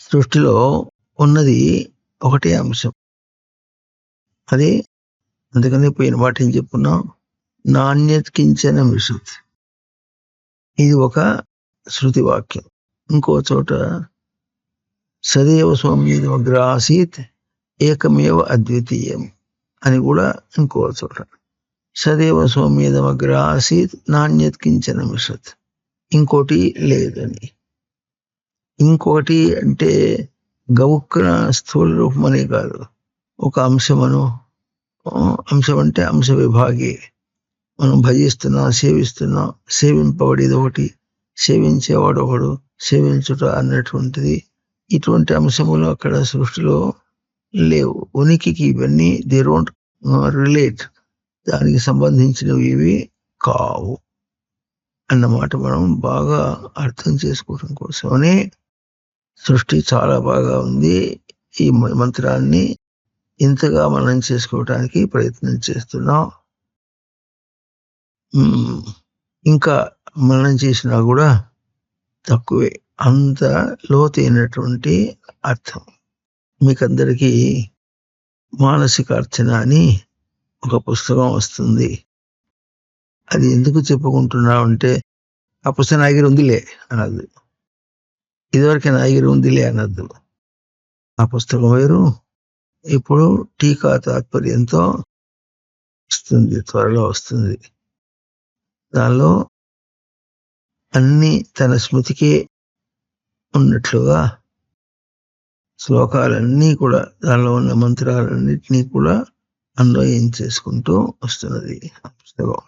సృష్టిలో ఉన్నది ఒకటే అంశం. అది అందుకని పోయిన మాట ఏం చెప్పున్నాం నాణ్యత కించన విశుద్ధి. ఇది ఒక శృతి వాక్యం. ఇంకో చోట సదైవ సౌమ్యం అగ్ర ఆసీత్ ఏకమేవ అద్వితీయం అని కూడా ఇంకో చోట. సదైవ సౌమ్యదం గ్రాసీత్ ఆసీత్ నాణ్యత కించన విశత్ ఇంకోటి లేదని. ఇంకొకటి అంటే గవుక్కున స్థూల రూపం అనే కాదు. ఒక అంశమను అంశం అంటే అంశ విభాగి. మనం భజిస్తున్నాం సేవిస్తున్నాం సేవింపబడేది ఒకటి సేవించేవాడు ఒకడు సేవించుట అన్నటువంటిది ఇటువంటి అంశములు అక్కడ సృష్టిలో లేవు. ఉనికికి ఇవన్నీ దే డోంట్ రిలేట్ దానికి సంబంధించినవి ఇవి కావు. అన్నమాట మనం బాగా అర్థం చేసుకోవడం కోసమని సృష్టి చాలా బాగా ఉంది. ఈ మంత్రాన్ని ఇంతగా మనం చేసుకోవటానికి ప్రయత్నం చేస్తున్నాం. ఇంకా మనం చేసినా కూడా తక్కువే. అంత లోతైనటువంటి అర్థం. మీకందరికీ మానసిక అర్చన అని ఒక పుస్తకం వస్తుంది. అది ఎందుకు చెప్పుకుంటున్నావు అంటే ఆ పుస్తకం ఆగిరి ఉందిలే అన్నది. ఇదివరకు ఐగురు ఉందిలే అనద్దు ఆ పుస్తకం వేరు ఇప్పుడు టీకా తాత్పర్యంతో వస్తుంది త్వరలో వస్తుంది. దానిలో అన్ని తన స్మృతికే ఉన్నట్లుగా శ్లోకాలన్నీ కూడా దానిలో ఉన్న మంత్రాలన్నింటినీ కూడా అన్వయం చేసుకుంటూ వస్తున్నది ఆ పుస్తకం